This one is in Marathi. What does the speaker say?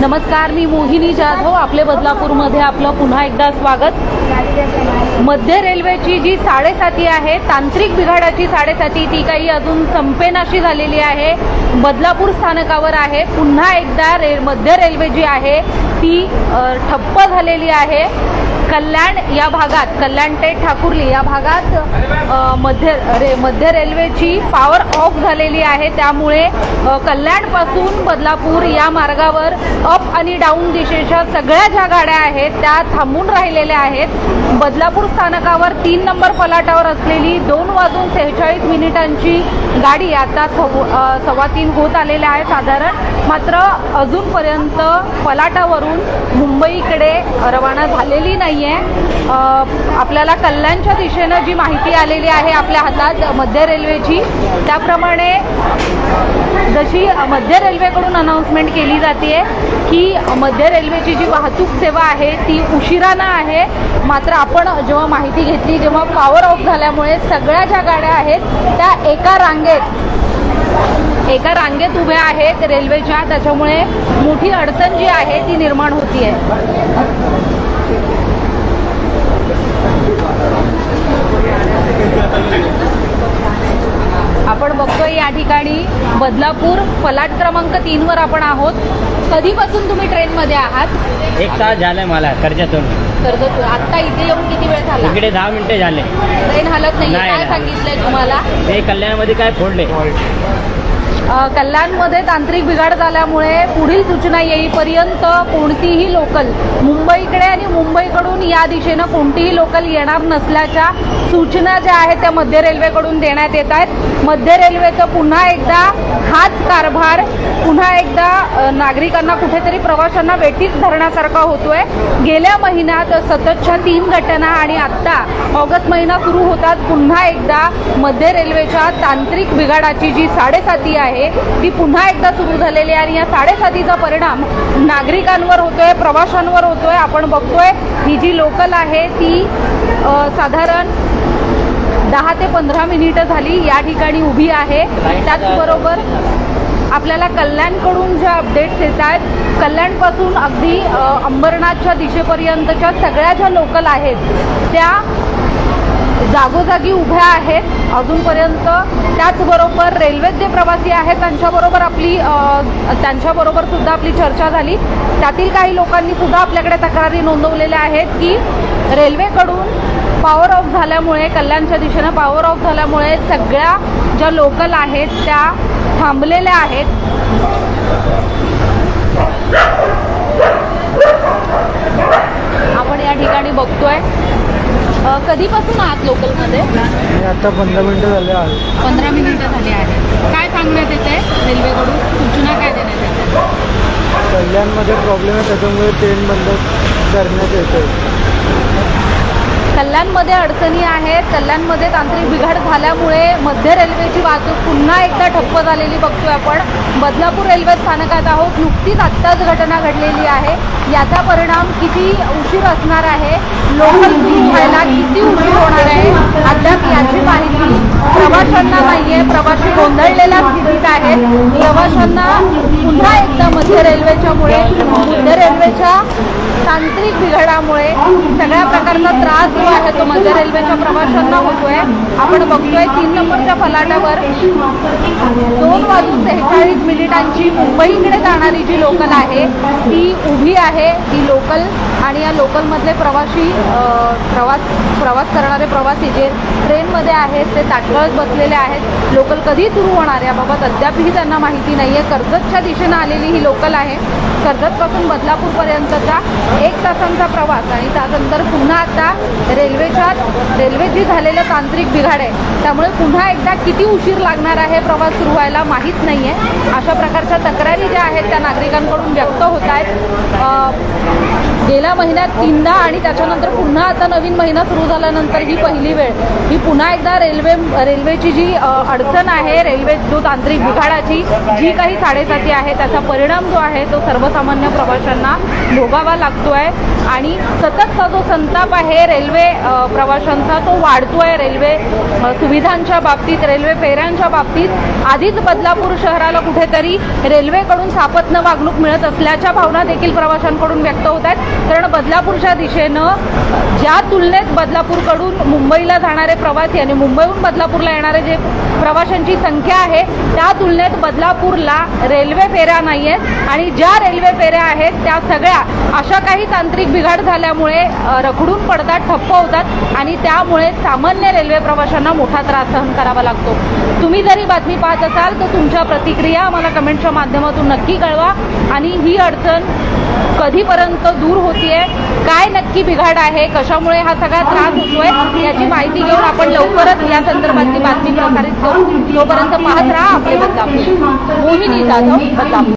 नमस्कार मी मोहिनी जाधव आपले बदलापूरमध्ये आपलं पुन्हा एकदा स्वागत. मध्य रेल्वेची जी साडेसाती आहे तांत्रिक बिघाडाची साडेसाती ती काही अजून संपेनाशी झालेली आहे. बदलापूर स्थानकावर आहे. पुन्हा एकदा रे मध्य रेल्वे जी आहे ती ठप्प झालेली आहे. कल्याण या भागात कल्याण ते ठाकुर्ली या भागात मध्य रे मध्य रेल्वेची पॉवर ऑफ झालेली आहे. त्यामुळे कल्याणपासून बदलापूर या मार्गावर अप आणि डाऊन दिशेच्या सगळ्या ज्या गाड्या आहेत त्या थांबून राहिलेल्या आहेत. बदलापूर स्थानकावर तीन नंबर फलाटावर असलेली दोन वाजून सेहेचाळीस मिनिटांची गाडी आता सव्वा तीन होत आलेल्या आहे साधारण. मात्र अजूनपर्यंत फलाटावरून मुंबईकडे रवाना झालेली नाही आहे आपल्याला कल्याणच्या दिशेनं जी माहिती आलेली आहे आपल्या हातात मध्य रेल्वेची त्याप्रमाणे जशी मध्य रेल्वेकडून अनाऊन्समेंट केली जाते की मध्य रेल्वेची जी वाहतूक सेवा आहे ती उशिरानं आहे. मात्र आपण जेव्हा माहिती घेतली जेव्हा पॉवर ऑफ झाल्यामुळे सगळ्या ज्या गाड्या आहेत त्या एका रांगेत एका रांगेत उभ्या आहेत रेल्वेच्या. त्याच्यामुळे मोठी अडचण जी आहे ती निर्माण होतीये. आपण बघतोय या ठिकाणी बदलापूर फलाट क्रमांक तीनवर आपण आहोत. कधीपासून तुम्ही ट्रेनमध्ये आहात? एक तास झालाय मला कर्जातून. कर्जत आत्ता इथे येऊन किती वेळ झाला? इकडे दहा मिनिटं झाले. ट्रेन हलत नाही नाही, काय नाही. सांगितलंय तुम्हाला? ते कल्याणमध्ये काय फोडले? कल्याणमध्ये तांत्रिक बिघाड झाल्यामुळे पुढील सूचना येईपर्यंत कोणतीही लोकल मुंबईकडे आणि मुंबईकडून या दिशेनं कोणतीही लोकल येणार नसल्याच्या सूचना ज्या आहेत त्या मध्य रेल्वेकडून देण्यात येत आहेत. मध्य रेल्वेचं पुन्हा एकदा हाच कारभार पुन्हा एकदा नागरिकांना कुठेतरी प्रवाशांना वेटीत धरण्यासारखा होतोय. गेल्या महिन्यात सततच्या तीन घटना आणि आत्ता ऑगस्ट महिना सुरू होतात. पुन्हा एकदा मध्य रेल्वेच्या तांत्रिक बिघाडाची जी साडेसाती आहे ती पुन्हा एकदा सुरू झालेली आहे आणि या साडेसातीचा परिणाम नागरिकांवर होतोय प्रवाशांवर होतोय. आपण बघतोय ही जी लोकल आहे ती साधारण दहा ते पंधरा मिनिटं झाली या ठिकाणी उभी आहे. त्याचबरोबर आपल्याला कल्याणकडून ज्या अपडेट्स येत आहेत कल्याणपासून अगदी अंबरनाथच्या दिशेपर्यंतच्या सगळ्या ज्या लोकल आहेत त्या जागोजागी उभ्या आहेत. अजूनपर्यंत त्याचबरोबर रेल्वेत जे प्रवासी आहेत त्यांच्याबरोबर आपली त्यांच्याबरोबर सुद्धा आपली चर्चा झाली. त्यातील काही लोकांनी सुद्धा आपल्याकडे तक्रारी नोंदवलेल्या आहेत की रेल्वेकडून पॉवर ऑफ झाल्यामुळे कल्याणच्या दिशेनं पॉवर ऑफ झाल्यामुळे सगळ्या ज्या लोकल आहेत त्या थांबलेल्या आहेत आपण या ठिकाणी बघतोय अ, कधीपासून आहात लोकलमध्ये? मी आता पंधरा मिनटं झाले आहे पंधरा मिनिटं झाली आहेत. काय सांगण्यात येते रेल्वेकडून सूचना काय देण्यात येते कल्याणमध्ये प्रॉब्लेम आहे त्याच्यामुळे ट्रेन बंद करण्यात येते कल्याणमध्ये अडचणी आहेत. कल्याणमध्ये तांत्रिक बिघाड झाल्यामुळे मध्य रेल्वेची वाहतूक पुन्हा एकदा ठप्प झालेली बघतोय आपण. बदलापूर रेल्वे स्थानकात आहोत. नुकतीच आत्ताच घटना घडलेली आहे. याचा परिणाम किती उशीर असणार आहे? लोकल सुरू व्हायला किती उशीर होणार आहे अद्याप याची माहिती प्रवाशांना नाहीये. प्रवासी गोंधळलेल्या स्थितीत आहेत प्रवाशांना पुन्हा एकदा मध्य रेल्वेच्यामुळे मध्य रेल्वेच्या तांत्रिक बिघडामुळे सगळ्या प्रकारचा त्रास जो आहे तो मध्य रेल्वेच्या प्रवाशांना होतोय. आपण बघतोय तीन नंबरच्या फलाटावर दोन वाजून सेहेचाळीस मिनिटांची मुंबईकडे जाणारी जी लोकल आहे ती उभी आहे. ती लोकल आणि या लोकलमधले प्रवासी प्रवास प्रवास करणारे प्रवासी जे ट्रेनमध्ये आहेत ते ताटकळत बसलेले आहेत. लोकल कधी सुरू होणार याबाबत अद्यापही त्यांना माहिती नाही आहे कर्जतच्या दिशेनं आलेली ही लोकल आहे. कर्जतपासून बदलापूरपर्यंतचा एक तासांचा प्रवास आणि त्यानंतर पुन्हा आता रेल्वेच्या रेल्वेत जी झालेलं तांत्रिक बिघाड आहे त्यामुळे पुन्हा एकदा किती उशीर लागणार आहे प्रवास सुरू व्हायला माहीत नाही आहे अशा प्रकारच्या तक्रारी ज्या आहेत त्या नागरिकांकडून व्यक्त होत आहेत. गेल्या महिन्यात तीनदा आणि त्याच्यानंतर पुन्हा आता नवीन महिना सुरू झाल्यानंतर ही पहिली वेळ. ही पुन्हा एकदा रेल्वे रेल्वेची जी अडचण आहे रेल्वे जो तांत्रिक बिघाडाची जी काही साडेसाती आहे त्याचा परिणाम जो आहे तो सर्वसामान्य प्रवाशांना भोगावा लागतोय. आणि सततचा जो संताप आहे रेल्वे प्रवाशांचा तो वाढतोय रेल्वे सुविधांच्या बाबतीत रेल्वे फेऱ्यांच्या बाबतीत. आधीच बदलापूर शहराला कुठेतरी रेल्वेकडून सापत्न वागणूक मिळत असल्याच्या भावना देखील प्रवाशांकडून व्यक्त होत आहेत. कारण बदलापूरच्या दिशेनं ज्या तुलनेत बदलापूरकडून मुंबईला जाणारे प्रवासी आणि मुंबईहून बदलापूरला येणारे जे प्रवाशांची संख्या आहे त्या तुलनेत बदलापूरला रेल्वे फेऱ्या नाही आहेत आणि ज्या रेल्वे फेऱ्या आहेत त्या सगळ्या अशा काही तांत्रिक बिघाड झाल्यामुळे रखडून पडतात ठप्प होतात आणि त्यामुळे सामान्य रेल्वे प्रवाशांना मोठा त्रास सहन करावा लागतो. तुम्ही जरी बातमी पाहत असाल तर तुमच्या प्रतिक्रिया आम्हाला कमेंटच्या माध्यमातून नक्की कळवा. आणि ही अडचण कधीपर्यंत दूर होतीये. काय नक्की बिघाड आहे? कशामुळे हा सगळा त्रास होतोय? याची माहिती घेऊन आपण लवकरच या संदर्भातली बातमी प्रसारित करू. तोपर्यंत पाहत राहा आपले बदलापूर मोहिनी जाधव बदलापूर